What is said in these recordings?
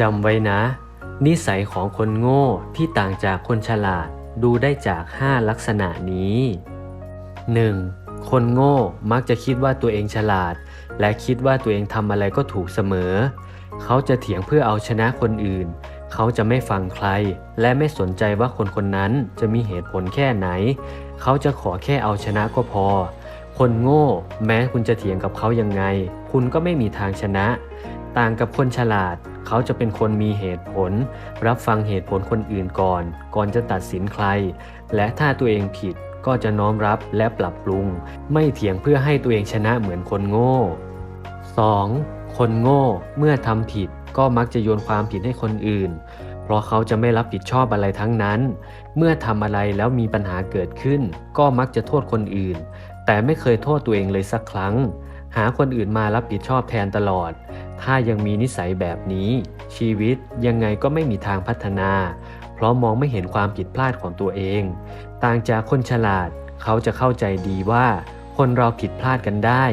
จำไว้นะ นิสัยของคนโง่ที่ต่างจากคนฉลาดดูได้จาก 5 ลักษณะนี้ 1. คนโง่มักจะคิดว่าตัวเองฉลาด และคิดว่าตัวเองทำอะไรก็ถูกเสมอ เขาจะเถียงเพื่อเอาชนะคนอื่น เขาจะไม่ฟังใคร และไม่สนใจว่าคนคนนั้นจะมีเหตุผลแค่ไหน เขาจะขอแค่เอาชนะก็พอ คนโง่ แม้คุณจะเถียงกับเขายังไง คุณก็ไม่มีทางชนะ ต่างกับคนฉลาด เขาจะเป็นคนมีเหตุผล รับฟังเหตุผลคนอื่นก่อน ก่อนจะตัดสินใคร และถ้าตัวเองผิดก็จะน้อมรับและปรับปรุง ไม่เถียงเพื่อให้ตัวเองชนะเหมือนคนโง่ 2. คนโง่เมื่อทำผิดก็มักจะโยนความผิดให้คนอื่น เพราะเขาจะไม่รับผิดชอบอะไรทั้งนั้น เมื่อทำอะไรแล้วมีปัญหาเกิดขึ้น ก็มักจะโทษคนอื่น แต่ไม่เคยโทษตัวเองเลยสักครั้ง หาคนอื่นมารับผิดชอบแทนตลอด ถ้ายังมีนิสัยแบบนี้ ชีวิตยังไงก็ไม่มีทางพัฒนา เพราะมองไม่เห็นความผิดพลาดของตัวเอง ต่างจากคนฉลาด เขาจะเข้าใจดีว่า คนเราผิดพลาดกันได้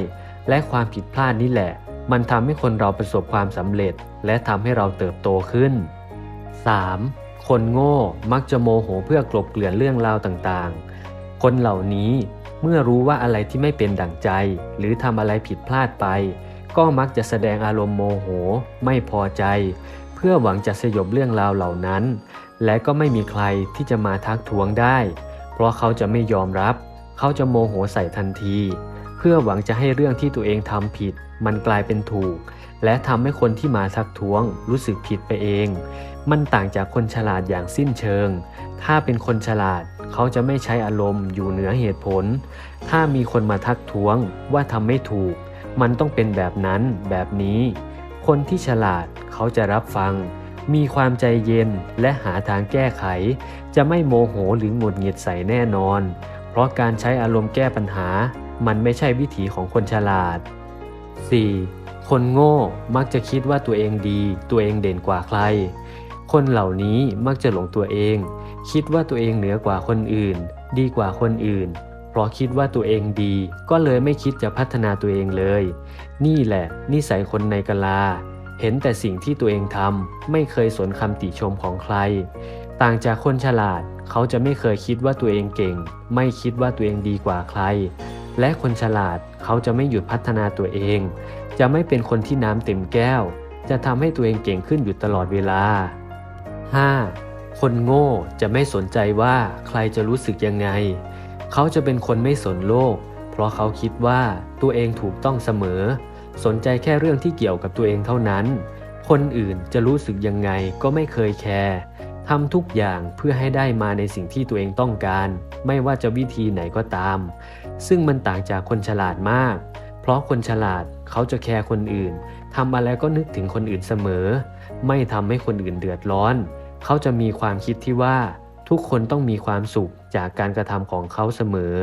และความผิดพลาดนี่แหละ มันทำให้คนเราประสบความสำเร็จ และทำให้เราเติบโตขึ้น 3. คนโง่มักจะโมโหเพื่อกลบเกลื่อนเรื่องราวต่างๆ คนเหล่านี้ เมื่อรู้ว่าอะไรที่ไม่เป็นดั่งใจ หรือทำอะไรผิดพลาดไป ก็มักจะแสดงอารมณ์โมโห ไม่พอใจ เพื่อหวังจะสยบเรื่องราวเหล่านั้น และก็ไม่มีใครที่จะมาทักท้วงได้ เพราะเขาจะไม่ยอมรับ เขาจะโมโหใส่ทันที เพื่อหวังจะให้เรื่องที่ตัวเองทำผิด มันกลายเป็นถูก และทำให้คนที่มาทักท้วง รู้สึกผิดไปเอง มันต่างจากคนฉลาดอย่างสิ้นเชิง ถ้าเป็นคนฉลาด เขาจะไม่ใช้อารมณ์อยู่เหนือเหตุผล ถ้ามีคนมาทักท้วงว่าทำไม่ถูก มันต้องเป็นแบบนั้นแบบนี้ คนที่ฉลาดเขาจะรับฟัง มีความใจเย็นและหาทางแก้ไข จะไม่โมโหหรือหงุดหงิดใส่แน่นอน เพราะการใช้อารมณ์แก้ปัญหา มันไม่ใช่วิถีของคนฉลาด 4. คนโง่มักจะคิดว่าตัวเองดี ตัวเองเด่นกว่าใคร คนเหล่านี้มักจะหลงตัวเอง คิดว่าตัวเองเหนือกว่าคนอื่น ดีกว่าคนอื่น เพราะคิดว่าตัวเองดี ก็เลยไม่คิดจะพัฒนาตัวเองเลย นี่แหละนิสัยคนในกะลา เห็นแต่สิ่งที่ตัวเองทำไม่เคยสนคำติชมของใคร ต่างจากคนฉลาด เขาจะไม่เคยคิดว่าตัวเองเก่ง ไม่คิดว่าตัวเองดีกว่าใคร และคนฉลาดเขาจะไม่หยุดพัฒนาตัวเอง จะไม่เป็นคนที่น้ำเต็มแก้ว จะทำให้ตัวเองเก่งขึ้นอยู่ตลอดเวลา 5. คนโง่จะไม่สนใจว่าใครจะรู้สึกยังไง เขาจะเป็นคนไม่สนโลก เพราะเขาคิดว่าตัวเองถูกต้องเสมอ สนใจแค่เรื่องที่เกี่ยวกับตัวเองเท่านั้น คนอื่นจะรู้สึกยังไงก็ไม่เคยแคร์ทำทุกอย่างเพื่อให้ได้มาในสิ่งที่ตัวเองต้องการ ไม่ว่าจะวิธีไหนก็ตาม ซึ่งมันต่างจากคนฉลาดมาก เพราะคนฉลาดเขาจะแคร์คนอื่นทำอะไรก็นึกถึงคนอื่นเสมอ ไม่ทำให้คนอื่นเดือดร้อน เขาจะมีความคิดที่ว่าทุกคนต้องมีความสุขจากการกระทำของเขาเสมอ